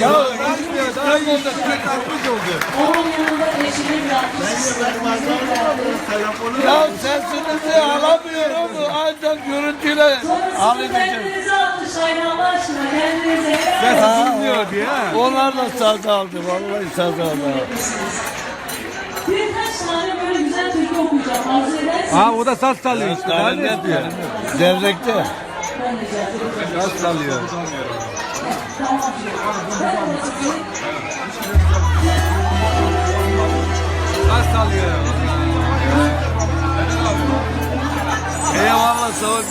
Ya İstanbul'da tek atmış oldu. Onun yanında eşimin bırakmış. Ya sesinizi alamıyorum. Ancak görüntüyle alayım. kendinize alkışlayın Allah aşkına kendinize. Sesini dinliyor diye. Onlar da saz aldı. Vallahi saz aldı. Birkaç tane böyle güzel türkü okuyacağım. Arzu ederseniz. Ha o da saz çalıyor işte. Daha ne yapıyor? Devrekte. De sizi Saz çalıyor. Eyvallah sağ ol.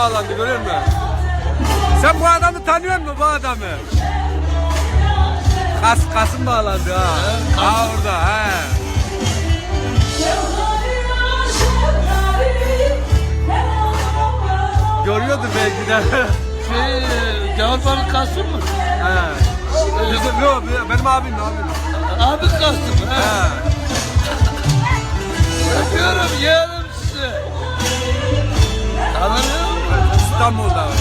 Bağlandı görüyor musun? Sen bu adamı tanıyor musun bu adamı? Kas, Kasım bağlandı ha. Ha orada ha. Görüyordu belki de. Şey, Cevapların Kasım mı? ha. Bizim, yok benim abim abim. Abi Kasım. Ha. Ha. Musun? İstanbul'da. Bak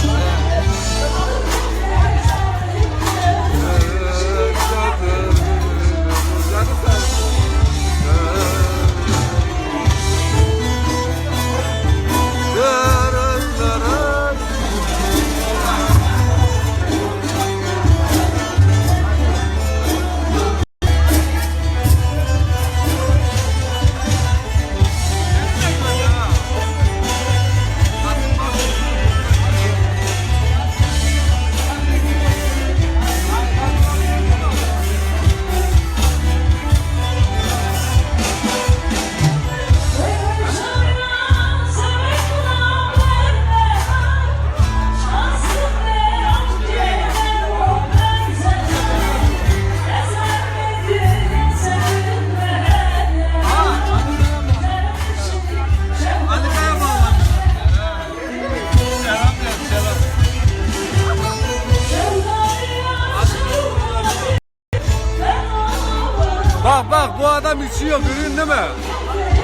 değil mi?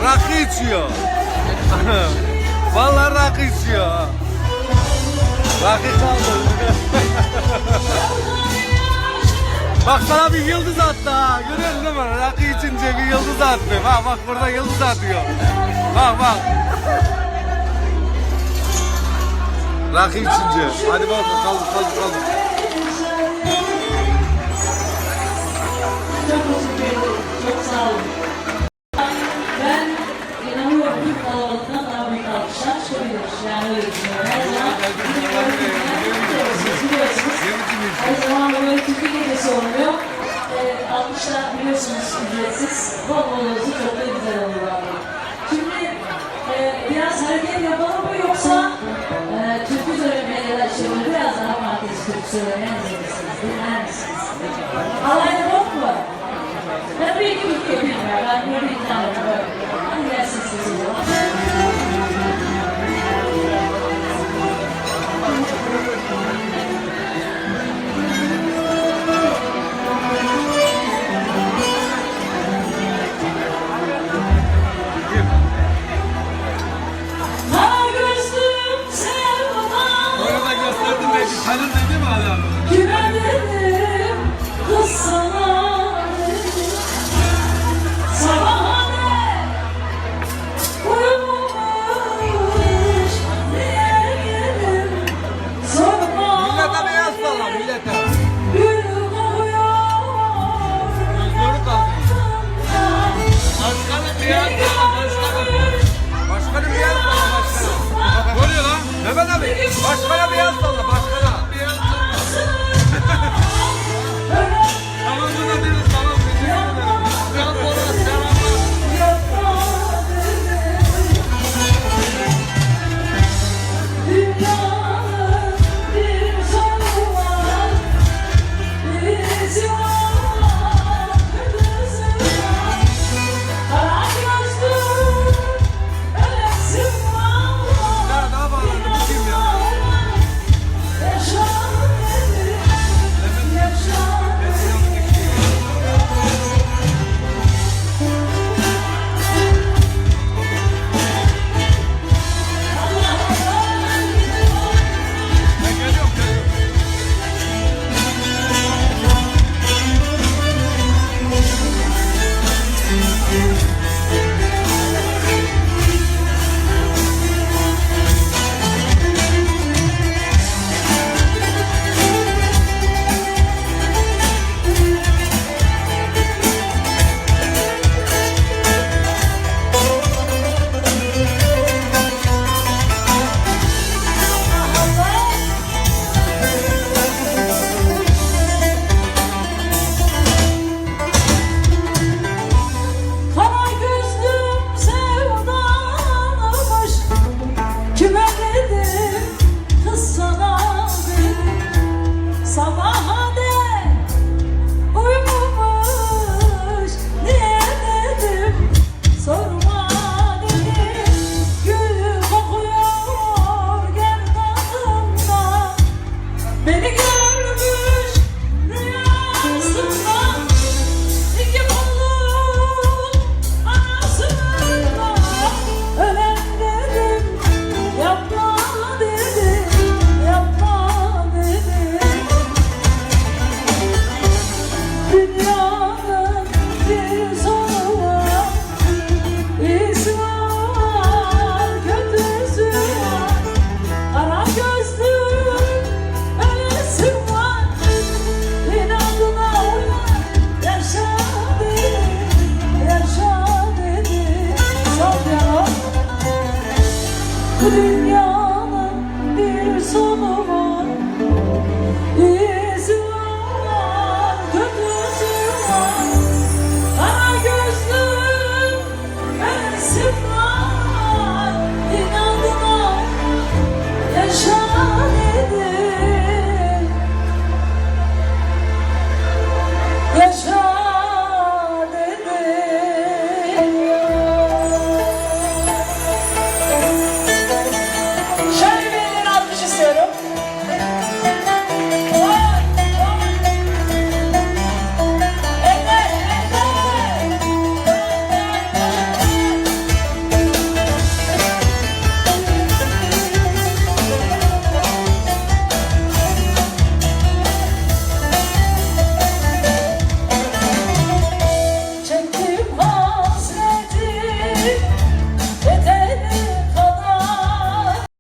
Rakı içiyor. Vallahi rakı içiyor. Rakı kaldı. bak sana bir yıldız attı ha. Görüyorsun değil mi? Rakı içince bir yıldız attı. Bak bak burada yıldız atıyor. Bak bak. Rakı içince. Hadi bak. Çok teşekkür ederim. Çok sağ olun. Sila na, sila na, sila na, Señor.